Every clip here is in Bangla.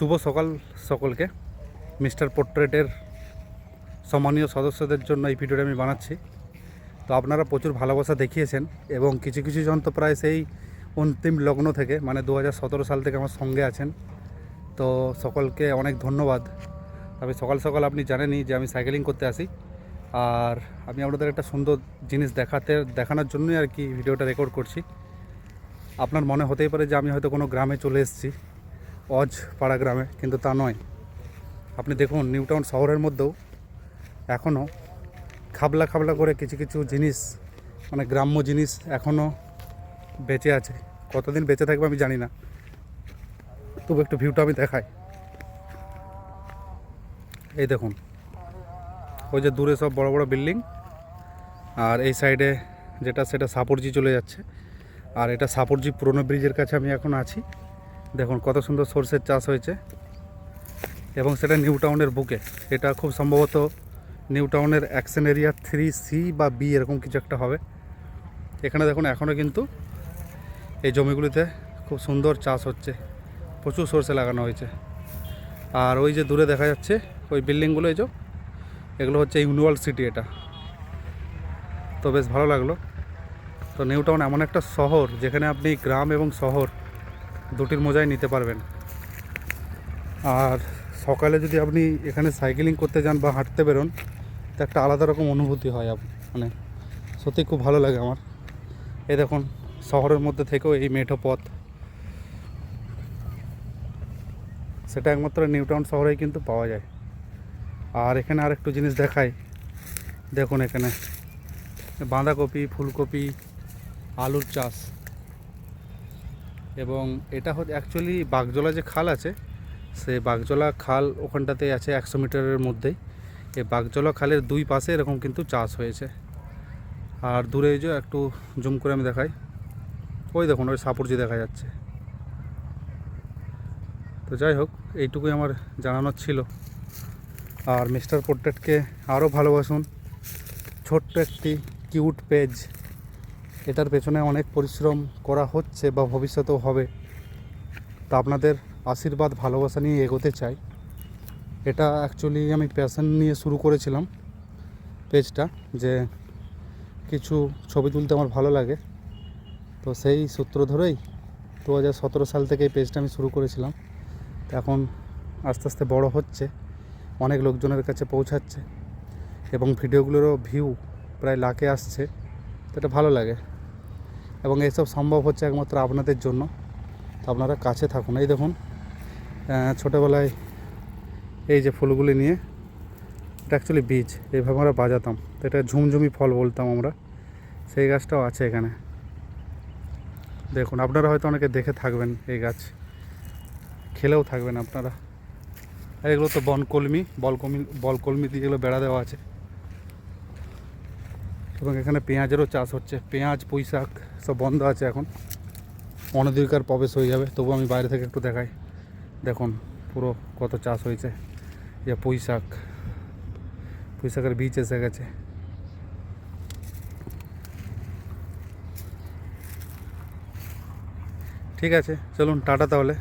শুভ সকাল সকলকে। মিস্টার পোর্ট্রেটের সম্মানীয় সদস্যদের জন্য এই ভিডিওটা আমি বানাচ্ছি। তো আপনারা প্রচুর ভালোবাসা দেখিয়েছেন এবং কিছু কিছু জন তো প্রায় সেই অন্তিম লগ্ন থেকে মানে দু হাজার সতেরো সাল থেকে আমার সঙ্গে আছেন। তো সকলকে অনেক ধন্যবাদ। তবে সকাল সকাল আপনি জানেনই যে আমি সাইকেলিং করতে আসি। আর আমি আপনাদের একটা সুন্দর জিনিস দেখাতে, দেখানোর জন্যই আর কি ভিডিওটা রেকর্ড করছি। আপনার মনে হতেই পারে যে আমি হয়তো কোনো গ্রামে চলে এসেছি। অজ পাড়া গ্রামে, কিন্তু তা নয়। আপনি দেখুন নিউ টাউন শহরের মধ্যেও এখনও খাবলা খাবলা করে কিছু কিছু জিনিস মানে গ্রাম্য জিনিস এখনও বেঁচে আছে। কতদিন বেঁচে থাকবে আমি জানি না। তবু একটু ভিউটা আমি দেখাই। এই দেখুন, ওই যে দূরে সব বড় বড় বিল্ডিং, আর এই সাইডে যেটা সেটা সাপুরজি চলে যাচ্ছে। আর এটা সাপুরজি পুরনো ব্রিজের কাছে আমি এখন আছি। দেখুন, কত সুন্দর সর্ষের চাষ হয়েছে। এবং সেটা নিউ টাউনের বুকে। এটা খুব সম্ভবত নিউ টাউনের অ্যাকশন এরিয়া থ্রি সি বা বি, এরকম কিছু একটা হবে। এখানে দেখুন এখনও কিন্তু এই জমিগুলিতে খুব সুন্দর চাষ হচ্ছে। প্রচুর সর্ষে লাগানো হয়েছে। আর ওই যে দূরে দেখা যাচ্ছে, ওই বিল্ডিংগুলো এই যে, এগুলো হচ্ছে ইউনিভার্সিটি এটা। তো বেশ ভালো লাগল। তো নিউ টাউন এমন একটা শহর যেখানে আপনি গ্রাম এবং শহর দুটির মজাই নিতে পারবেন। আর সকালে যদি আপনি এখানে সাইকেলিং করতে যান বা হাঁটতে বেরোন, তো একটা আলাদা রকম অনুভূতি হয় মানে সত্যি খুব ভালো লাগে আমার। এই দেখুন, শহরের মধ্যে থেকেও এই মেঠো পথ। সেটা একমাত্র নিউ টাউন শহরেই কিন্তু পাওয়া যায়। আর এখানে আর একটু জিনিস দেখাই। দেখুন এখানে, বাঁধাকপি, ফুলকপি, আলুর চাষ। এবং এটা হচ্ছে অ্যাকচুয়ালি বাগজলা যে খাল আছে, সে বাগজলা খাল ওখানটাতে আছে একশো মিটারের মধ্যেই। এই বাগজলা খালের দুই পাশে এরকম কিন্তু চাষ হয়েছে। আর দূরে যে একটু জুম করে আমি দেখাই। ওই দেখুন, ওই সাপুরজি দেখা যাচ্ছে। তো যাই হোক, এইটুকুই আমার জানানোর ছিল। আর মিস্টার পোর্ট্রেটকে আরও ভালোবাসুন। ছোট্ট একটি কিউট পেজ। এটার পেছনে অনেক পরিশ্রম করা হচ্ছে বা ভবিষ্যতেও হবে। তা আপনাদের আশীর্বাদ, ভালোবাসা নিয়ে এগোতে চাই। এটা অ্যাকচুয়ালি আমি প্যাশন নিয়ে শুরু করেছিলাম পেজটা যে কিছু ছবি তুলতে আমার ভালো লাগে। তো সেই সূত্র ধরেই দু হাজার সতেরো সাল থেকে এই পেজটা আমি শুরু করেছিলাম। তো এখন আস্তে আস্তে বড় হচ্ছে, অনেক লোকজনের কাছে পৌঁছাচ্ছে এবং ভিডিওগুলোরও ভিউ প্রায় লাখে আসছে। তো এটা ভালো লাগে। এবং এইসব সম্ভব হচ্ছে একমাত্র আপনাদের জন্য। তো আপনারা কাছে থাকুন। এই দেখুন ছোটোবেলায় এই যে ফুলগুলি নিয়ে, এটা অ্যাকচুয়ালি বীজ। এইভাবে আমরা বাজাতাম। তো এটা ঝুমঝুমি ফল বলতাম আমরা। সেই গাছটাও আছে এখানে। দেখুন, আপনারা হয়তো অনেকে দেখে থাকবেন এই গাছ। খেলেও থাকবেন আপনারা। আর এগুলো তো বনকলমি বলকলমি বলকলমি দিয়ে এগুলো বেড়া দেওয়া আছে। এবং এখানে পেঁয়াজেরও চাষ হচ্ছে। পেঁয়াজ পুঁই শাক সব বন্ধ আছে এখন। অনধিকার প্রবেশ হয়ে যাবে। তবু আমি বাইরে থেকে একটু দেখাই। দেখুন, পুরো কত চাষ হয়েছে। যে পুঁই শাক পুঁই শাকের বীজ এসে গেছে। ঠিক আছে, চলুন, টাটা তাহলে।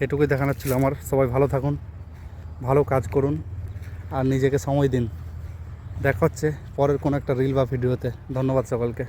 এটুকুই দেখানোর ছিল আমার। সবাই ভালো থাকুন, ভালো কাজ করুন, আর নিজেকে সময় দিন। দেখা হচ্ছে পরের কোনো একটা রিল বা ভিডিওতে ধন্যবাদ সকলকে।